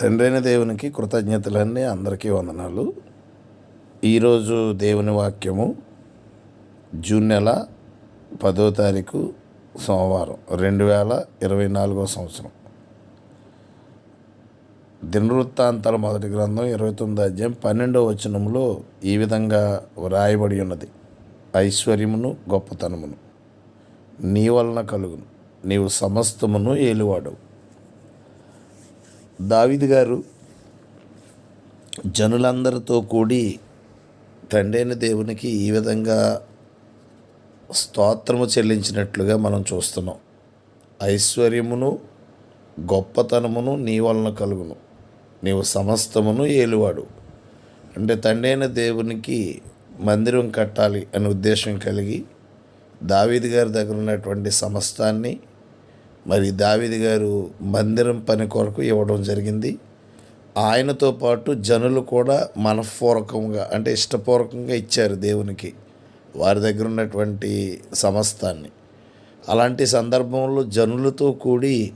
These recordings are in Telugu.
తండ్రైన దేవునికి కృతజ్ఞతలన్నీ అందరికీ వందనాలు. ఈరోజు దేవుని వాక్యము జూన్ నెల పదో తారీఖు సోమవారం రెండు వేల ఇరవై నాలుగో సంవత్సరం. దినవృత్తాంతాల మొదటి గ్రంథం ఇరవై తొమ్మిది అధ్యాయం పన్నెండవ వచనంలో ఈ విధంగా వ్రాయబడి ఉన్నది. ఐశ్వర్యమును గొప్పతనమును నీ వలన కలుగును. నీవు సమస్తమును ఏలువాడవు. దావిది గారు జనులందరితో కూడి తండైన దేవునికి ఈ విధంగా స్తోత్రము చెల్లించినట్లుగా మనం చూస్తున్నాం. ఐశ్వర్యమును గొప్పతనమును నీ వలన కలుగును. నీవు సమస్తమును ఏలువాడు. అంటే తండైన దేవునికి మందిరం కట్టాలి అనే ఉద్దేశం కలిగి దావీది గారి దగ్గర ఉన్నటువంటి సమస్తాన్ని మరి దావిది గారు మందిరం పని కొరకు ఇవ్వడం జరిగింది. ఆయనతో పాటు జనులు కూడా మనఃపూర్వకంగా అంటే ఇష్టపూర్వకంగా ఇచ్చారు దేవునికి వారి దగ్గర ఉన్నటువంటి సమస్తాన్ని. అలాంటి సందర్భంలో జనులతో కూడి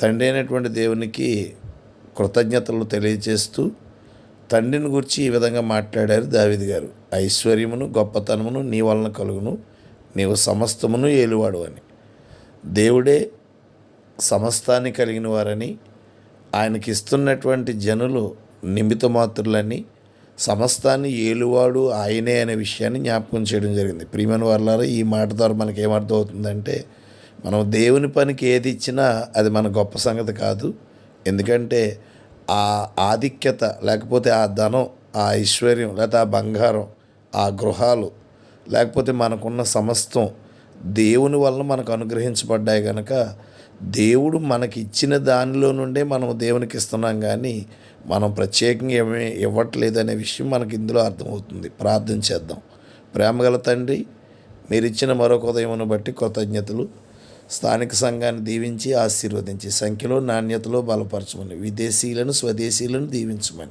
తండ్రి అయినటువంటి దేవునికి కృతజ్ఞతలు తెలియజేస్తూ తండ్రిని గురించి ఈ విధంగా మాట్లాడారు దావిది గారు. ఐశ్వర్యమును గొప్పతనమును నీ వలన కలుగును. నీవు సమస్తమును ఏలువాడు అని. దేవుడే సమస్తాన్ని కలిగిన వారని ఆయనకి ఇస్తున్నటువంటి జనులు నిమిత మాత్రులని సమస్తాన్ని ఏలువాడు ఆయనే అనే విషయాన్ని జ్ఞాపకం చేయడం జరిగింది. ప్రియమైన వాళ్ళారా ఈ మాట ద్వారా మనకి ఏమర్థం అవుతుందంటే మనం దేవుని పనికి ఏది ఇచ్చినా అది మన గొప్ప సంగతి కాదు. ఎందుకంటే ఆ ఆధిక్యత లేకపోతే ఆ ధనం ఆ ఐశ్వర్యం లేకపోతే ఆ బంగారం ఆ గృహాలు లేకపోతే మనకున్న సమస్తం దేవుని వలన మనకు అనుగ్రహించబడ్డాయి కనుక దేవుడు మనకి ఇచ్చిన దానిలో నుండే మనం దేవునికి ఇస్తున్నాం కానీ మనం ప్రత్యేకంగా ఏమీ ఇవ్వట్లేదు అనే విషయం మనకి ఇందులో అర్థమవుతుంది. ప్రార్థన చేద్దాం. ప్రేమగల తండ్రి మీరు ఇచ్చిన మరొక ఉదయమును బట్టి కృతజ్ఞతలు. స్థానిక సంఘాన్ని దీవించి ఆశీర్వదించి సంఖ్యలో నాణ్యతలో బలపరచమని విదేశీయులను స్వదేశీయులను దీవించమని.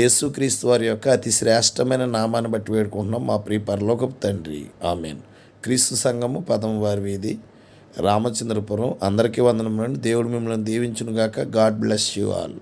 యేసుక్రీస్తు వారి యొక్క అతి శ్రేష్టమైన నామాన్ని బట్టి వేడుకుంటున్నాం. మా ప్రియ పరలోకపు తండ్రి. ఆమెను. క్రీస్తు సంఘము పదం వారి వీధి. రామచంద్రపురం అందరికీ వందనం దేవుడు మిమ్మల్ని దీవించునుగాక. God bless you all.